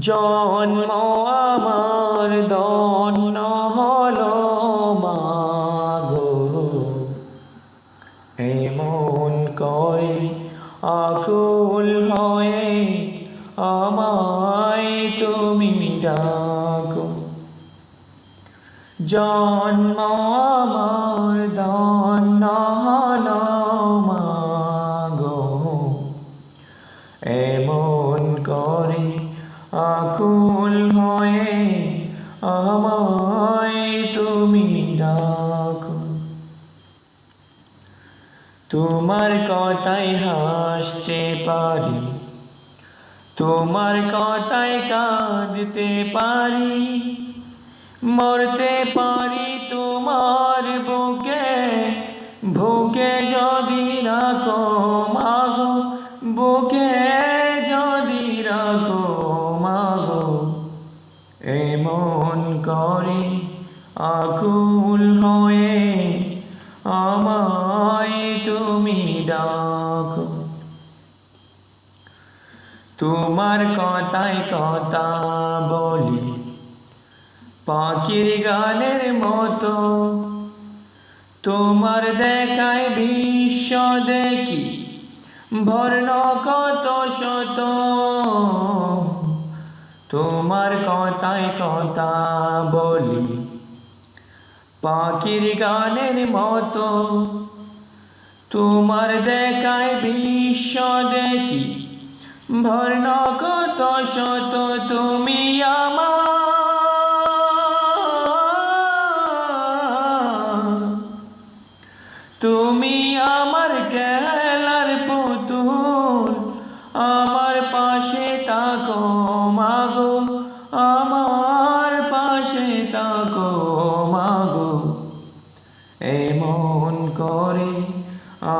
জন্ম আমার দন্ন হলো মাগো। এমন করে আকুল হয়ে আমায় তুমি ডাকো। জন্ম আমার দন্ন হলো মাগো। এমন করে আকুল হয়ে আমায় তুমি ডাকো। তোমার কথায় হাসতে পারি, তোমার কথায় কাঁদতে পারি, মরতে পারি তোমার বুকে বুকে যদি রাখো এমন করে, আকুল হয়ে আমায় তুমি ডাকো। তোমার কথায় কথা বলি, পাখির গানের মতো। তোমার দেখায় বিশ্ব দেখি বর্ণ কত শত। তোমার কথায় কথা বলি। পাখির গানের মতো তোমার দেখায় বিশ্ব দেখি। বর্ণ কত শত তুমি তুমি আমার খেলার পুতুল, আমার পাশে তাকো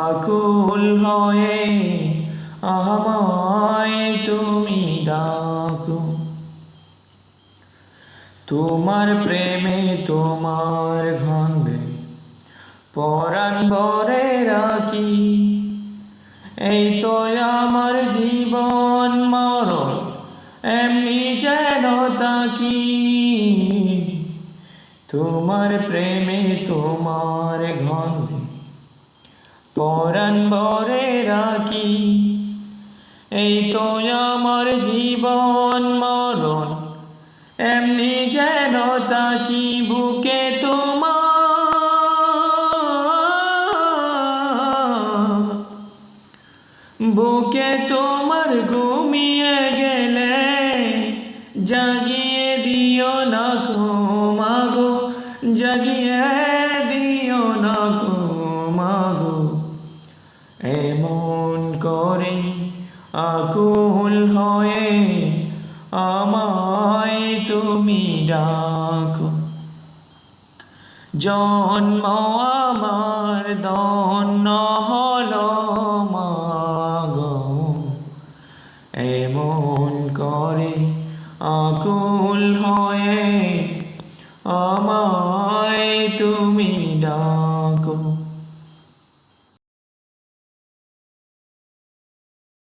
আকুল হয়ে, আমায় তুমি ডাকো। তোমার প্রেমে, তোমার গন্ধে পরাণ ভরে রাখি। এই তো আমার জীবন মরণ, এমনি যেন তাকি। তোমার প্রেমে, তোমার গন্ধে পরাণ ভরে রাখি। এই তো আমার জীবন মরণ, এমনি যেন তাকি বুকে তোমার। বুকে তোমার ঘুমিয়ে গেলে জাগিয়ে আমায় তুমি ডাকো। জন্ম আমার দন্ন হলো মাগো। এমন করে আকুল হয়ে